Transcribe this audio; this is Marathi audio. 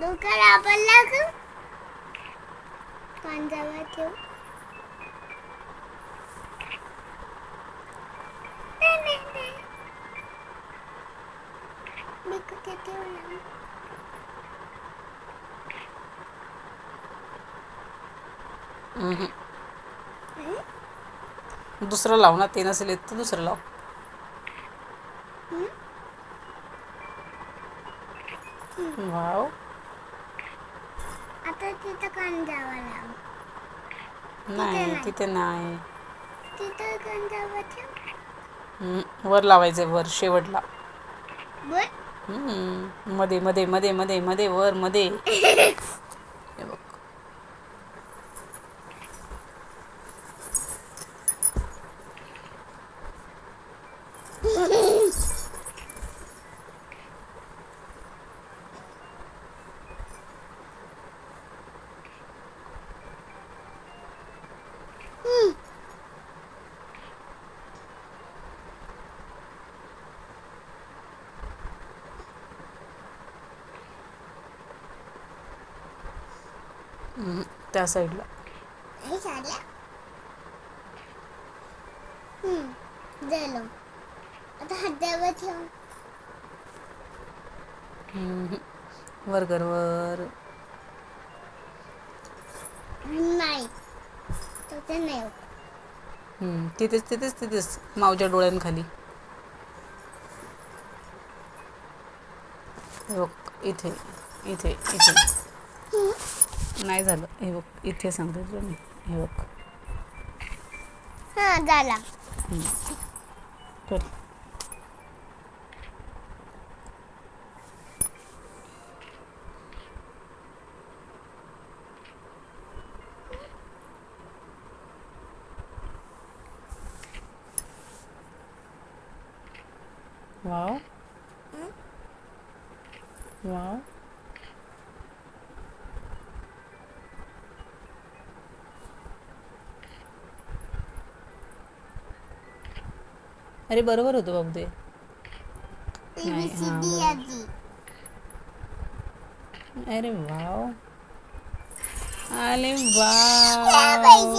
डोक्याला आपण लागू कांद्यावर ठेव. मी कुठे ठेवला? दुसरं लाव ना ते नसेल येत तर दुसरं लाव? वाव आता तिथं नाही नाही. तिथे नाही तिथं ठेव हम्म. वर लावायचंय वर शेवटला बर हम्म. मध्ये मध्ये मध्ये मध्ये मध्ये वर मध्ये हे बघ हम्म. त्या साईडला. हे. वर कर वर. नाही. तिथेच तिथेच तिथेच मावच्या डोळ्यांखाली. इथे इथे इथे. नाही झालं. हे बघ इथे सांगते तुला मी. हे बघ. हा झाला. कर वाव. वाव. अरे बरोबर होतं बाबू ते. ए बी नाही, हा, अरे वाव. अरे वाव.